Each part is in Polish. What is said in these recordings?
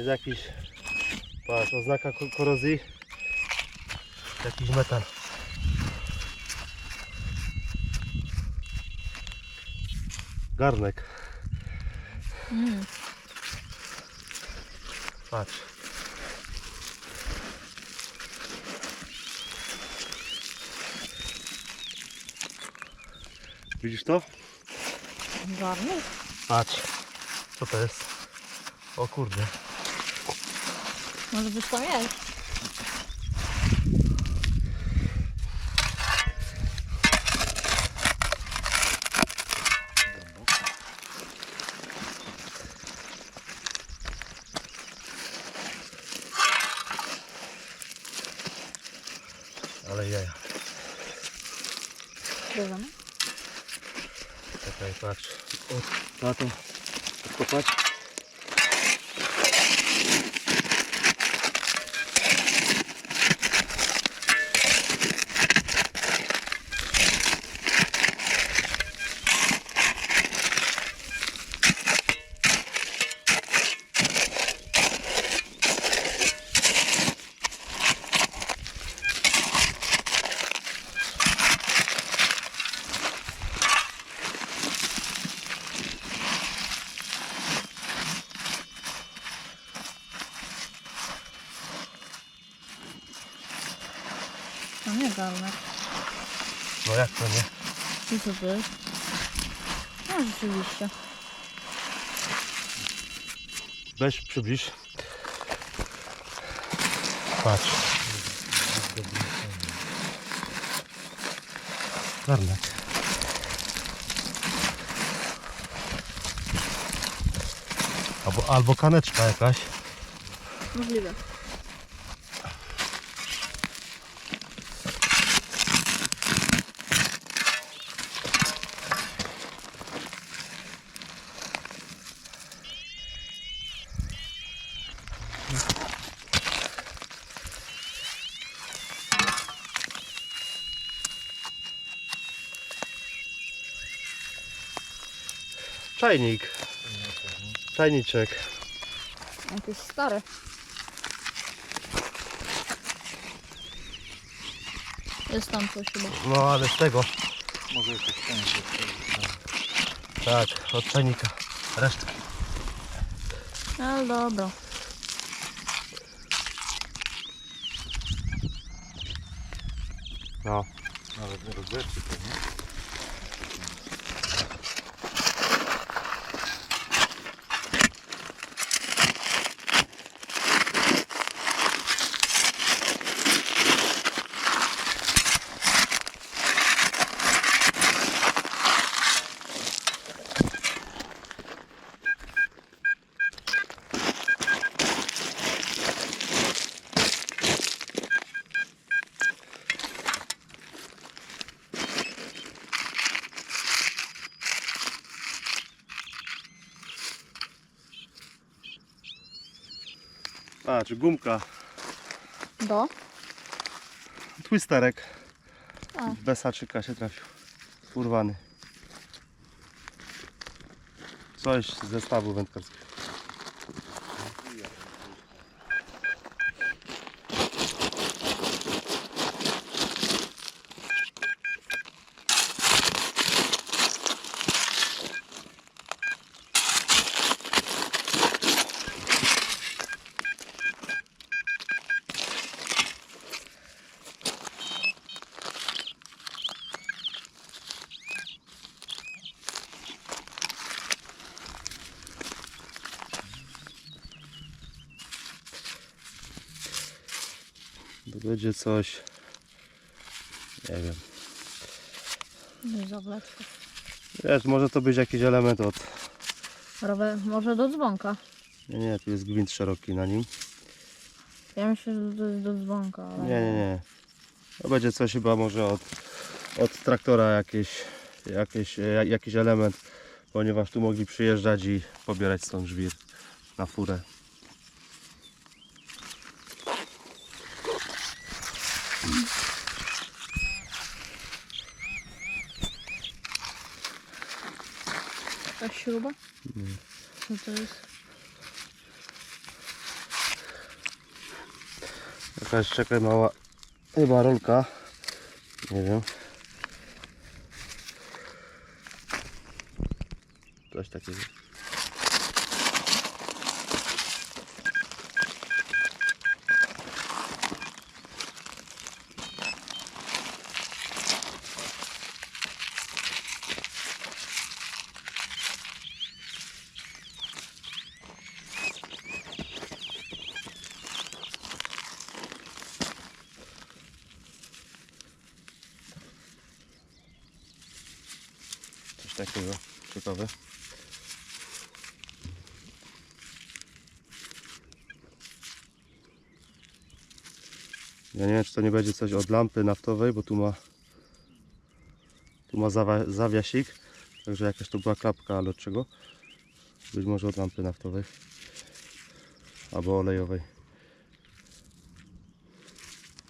Jest jakiś, patrz, oznaka ko- korozji. Jakiś metal. Garnek. Mm. Patrz. Widzisz to? Garnek? Patrz. Co to jest? O kurde. Może być tam jest. Ale jaja. Bierzemy. Czekaj, patrz. O. Odkopać. To garnek. No jak to nie? I co to jest? No rzeczywiście. Weź przybliż. Patrz. Garnek. Albo, albo kaneczka jakaś. Możliwe. Czajnik. Czajniczek. Jakieś stare. Jest tam coś chyba. No ale z tego. Może jakaś część do Tak, od czajnika. Resztki. Ale dobra. No. Nawet rozerczy to, nie? Patrz, gumka. Do? Twisterek. A. Bez haczyka się trafił. Urwany. Coś z zestawu wędkarskiego. To będzie coś. Nie wiem. Nie. Wiesz, może to być jakiś element od. Rower, może do dzwonka. Nie, nie, tu jest gwint szeroki na nim. Ja myślę, że to jest do dzwonka, ale... Nie, nie, nie. To będzie coś chyba może od, od traktora jakieś, jakieś, e, jakiś element, ponieważ tu mogli przyjeżdżać i pobierać stąd żwir na furę. Jakaś śruba? Co to jest? Jakaś czekaj mała chyba rolka. Nie wiem. Coś takiego. Coś takiego. Ciekawe. Ja nie wiem, czy to nie będzie coś od lampy naftowej, bo tu ma tu ma zawiasik, także jakaś to była klapka, ale od czego? Być może od lampy naftowej albo olejowej.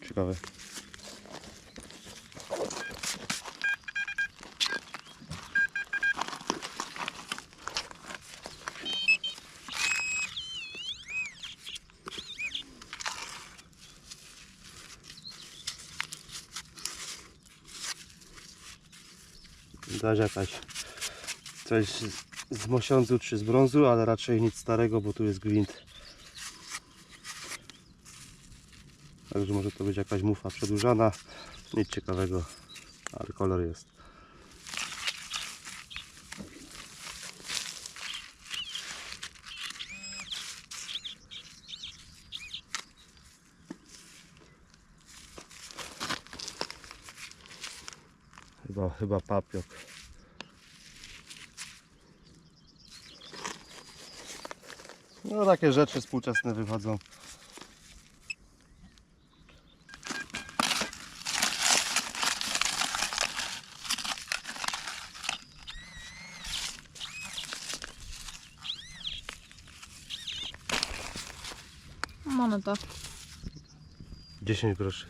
Ciekawe. Jakaś coś z mosiądzu czy z brązu, ale raczej nic starego, bo tu jest gwint. Także może to być jakaś mufa przedłużana. Nic ciekawego, ale kolor jest. Chyba, chyba papiok. No takie rzeczy współczesne wychodzą. Moneta. 10 groszy.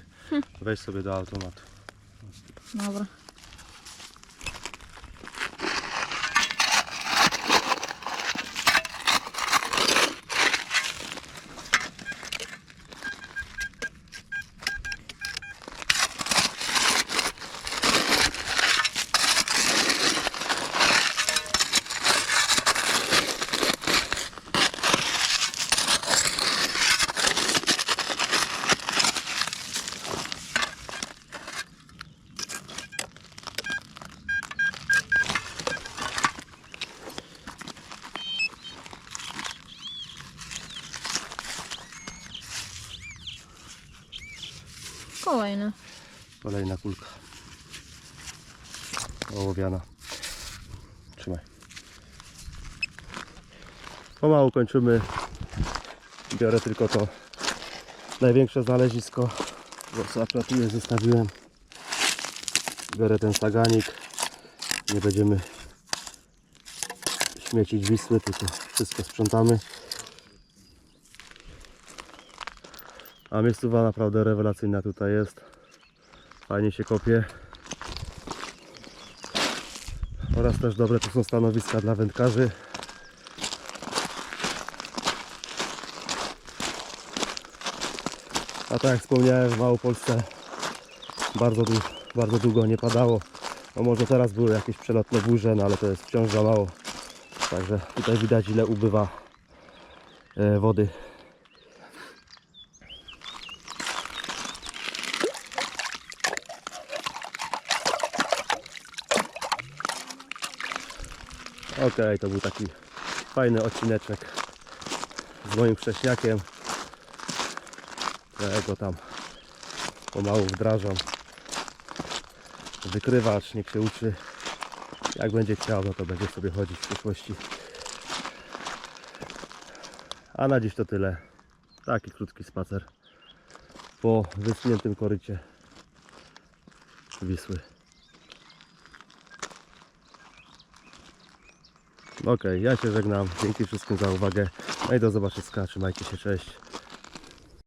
Weź sobie do automatu. Dobra. Kolejny. Kolejna kulka. Ołowiana. Trzymaj. Pomału kończymy. Biorę tylko to największe znalezisko. Bo akurat jest, zostawiłem. Biorę ten saganik. Nie będziemy śmiecić Wisły, tylko wszystko sprzątamy. A miejscowa naprawdę rewelacyjna tutaj jest. Fajnie się kopie. Oraz też dobre tu są stanowiska dla wędkarzy. A tak jak wspomniałem w Małopolsce bardzo, bardzo długo nie padało. No może teraz były jakieś przelotne burze, no ale to jest wciąż za mało. Także tutaj widać ile ubywa e, wody. Okej, to był taki fajny odcineczek z moim wcześniakiem. Ja go tam pomału wdrażam. Wykrywacz, niech się uczy. Jak będzie chciał, no to będzie sobie chodzić w przyszłości. A na dziś to tyle. Taki krótki spacer po wyschniętym korycie Wisły. Okej, ja się żegnam. Dzięki wszystkim za uwagę. No i do zobaczenia. Trzymajcie się, cześć.